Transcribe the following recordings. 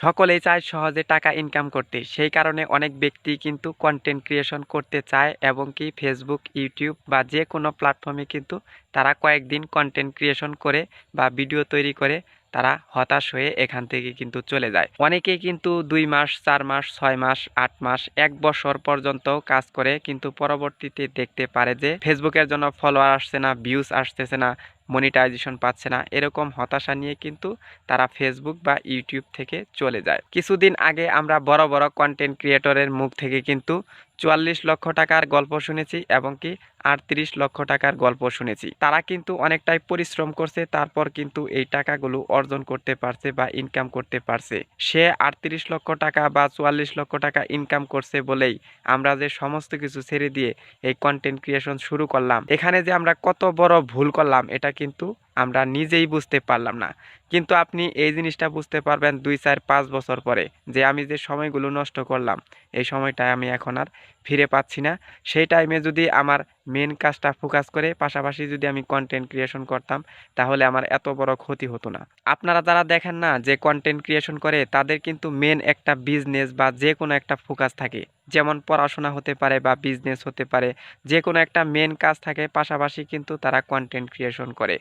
সকলেই চায় সহজে টাকা ইনকাম করতে। সেই কারণে অনেক ব্যক্তি কিন্তু কন্টেন্ট ক্রিয়েশন করতে চায় এবং কি ফেসবুক ইউটিউব বা যে কোনো প্ল্যাটফর্মে কিন্তু তারা কয়েকদিন কন্টেন্ট ক্রিয়েশন করে বা ভিডিও তৈরি করে তারা হতাশ হয়ে এখান থেকে কিন্তু চলে যায়। অনেকেই কিন্তু দুই মাস, চার মাস, ছয় মাস, আট মাস, এক বছর পর্যন্ত কাজ করে কিন্তু পরবর্তীতে দেখতে পারে যে ফেসবুকের জন্য ফলোয়ার আসছে না ভিউজ আসতেছে না। মনিটাইজেশন পাচ্ছে না। এরকম হতাশা নিয়ে কিন্তু তারা ফেসবুক বা ইউটিউব থেকে চলে যায়। কিছুদিন আগে আমরা বড় বড় কন্টেন্ট ক্রিয়েটরের মুখ থেকে কিন্তু চুয়াল্লিশ লক্ষ টাকার গল্প শুনেছি এবং কি আটত্রিশ লক্ষ টাকার গল্প শুনেছি। তারা কিন্তু অনেকটাই পরিশ্রম করছে, তারপর কিন্তু এই টাকাগুলো অর্জন করতে পারছে বা ইনকাম করতে পারছে। সে আটত্রিশ লক্ষ টাকা বা চুয়াল্লিশ লক্ষ টাকা ইনকাম করছে বলেই আমরা যে সমস্ত কিছু ছেড়ে দিয়ে এই কন্টেন্ট ক্রিয়েশন শুরু করলাম। এখানে যে আমরা কত বড় ভুল করলাম, এটা কিন্তু আমরা নিজেই বুঝতে পারলাম না। কিন্তু আপনি এই জিনিসটা বুঝতে পারবেন দুই, চার, পাঁচ বছর পরে যে আমি যে সময়গুলো নষ্ট করলাম, এই সময়টায় আমি এখন আর ফিরে পাচ্ছি না। সেই টাইমে যদি আমার মেন কাজটা ফোকাস করে, পাশাপাশি যদি আমি কন্টেন্ট ক্রিয়েশন করতাম, তাহলে আমার এত বড় ক্ষতি হতো না। আপনারা যারা দেখেন না যে কন্টেন্ট ক্রিয়েশন করে, তাদের কিন্তু মেন একটা বিজনেস বা যে কোনো একটা ফোকাস থাকে। যেমন পড়াশোনা হতে পারে বা বিজনেস হতে পারে যে কোনো একটা মেন কাজ থাকে, পাশাপাশি কিন্তু তারা কন্টেন্ট ক্রিয়েশন করে।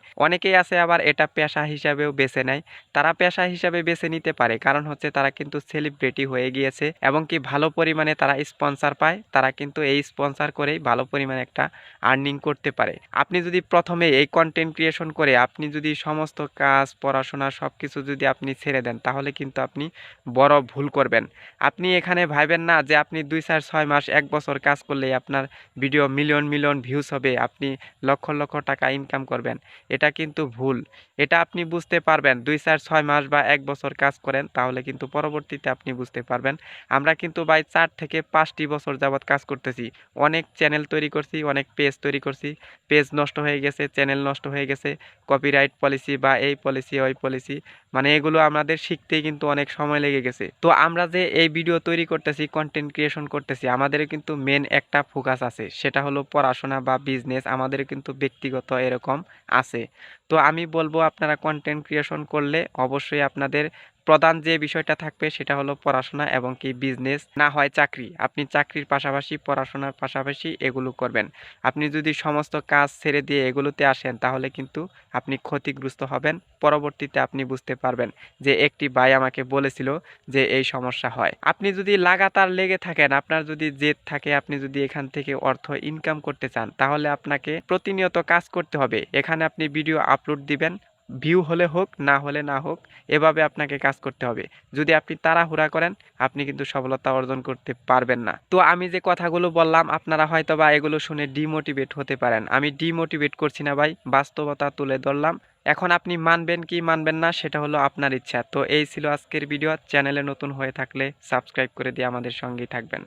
অনেকেই আছে আবার এটা পেশা হিসাবেও বেছে নেয়। তারা পেশা হিসাবে বেছে নিতে পারে। কারণ হচ্ছে তারা কিন্তু সেলিব্রিটি হয়ে গিয়েছে এবং কি ভালো পরিমাণে তারা স্পন্সার পায়। তারা কিন্তু এই স্পন্সার করেই ভালো পরিমাণে একটা আর্নিং করতে পারে। আপনি যদি প্রথমে এই কন্টেন্ট ক্রিয়েশন করে আপনি যদি সমস্ত কাজ, পড়াশোনা সব কিছু যদি আপনি ছেড়ে দেন তাহলে কিন্তু আপনি বড় ভুল করবেন। আপনি এখানে ভাবেন না যে আপনি দুই চার ছয় মাস, এক বছর কাজ করলে আপনার ভিডিও মিলিয়ন মিলিয়ন ভিউজ হবে। আপনি লক্ষ লক্ষ টাকা ইনকাম করবেন। এটা কিন্তু ভুল। এটা আপনি বুঝতে পারবেন। দুই চার ছয় মাস বা এক বছর কাজ করেন, তাহলে কিন্তু পরবর্তীতে আপনি বুঝতে পারবেন। আমরা কিন্তু বাই চার থেকে পাঁচটি বছর যাবৎ কাজ করতেছি। অনেক চ্যানেল তৈরি করছি, অনেক পেজ তৈরি করছি। পেজ নষ্ট হয়ে গেছে, চ্যানেল নষ্ট হয়ে গেছে কপিরাইট পলিসি বা এই পলিসি ওই পলিসি মানে এগুলো আমাদের শিখতে কিন্তু অনেক সময় লেগে গেছে। তো আমরা যে এই ভিডিও তৈরি করতেছি কন্টেন্ট ক্রিয়েশন করতেছি আমাদের কিন্তু মেন একটা ফোকাস আছে। সেটা হলো পড়াশোনা বা বিজনেস আমাদের কিন্তু ব্যক্তিগত এরকম আছে। তো আমি বলব আপনারা কন্টেন্ট ক্রিয়েশন করলে অবশ্যই আপনাদের প্রধান যে বিষয়টা থাকবে সেটা হলো পড়াশোনা এবং কি বিজনেস না হয় চাকরি। আপনি চাকরির পাশাপাশি পড়াশোনার পাশাপাশি এগুলো করবেন। আপনি যদি সমস্ত কাজ ছেড়ে দিয়ে এগুলোতে আসেন, তাহলে কিন্তু আপনি ক্ষতিগ্রস্ত হবেন। পরবর্তীতে আপনি বুঝতে পারবেন যে একটি ভাই আমাকে বলেছিল যে এই সমস্যা হয়। আপনি যদি লাগাতার লেগে থাকেন, আপনার যদি জেদ থাকে, আপনি যদি এখান থেকে অর্থ ইনকাম করতে চান, তাহলে আপনাকে প্রতিনিয়ত কাজ করতে হবে। এখানে আপনি ভিডিও আপলোড দিবেন ভিউ হলে হোক, না হলে না হোক, এভাবে আপনাকে কাজ করতে হবে। যদি আপনি তাড়াহুড়া করেন, আপনি কিন্তু সফলতা অর্জন করতে পারবেন না। তো আমি যে কথাগুলো বললাম, আপনারা হয়তো বা এগুলো শুনে ডিমোটিভেট হতে পারেন। আমি ডিমোটিভেট করছি না ভাই, বাস্তবতা তুলে ধরলাম। এখন আপনি মানবেন কি মানবেন না, সেটা হলো আপনার ইচ্ছা। তো এই ছিল আজকের ভিডিও চ্যানেলে নতুন হয়ে থাকলে সাবস্ক্রাইব করে দিয়ে আমাদের সঙ্গেই থাকবেন।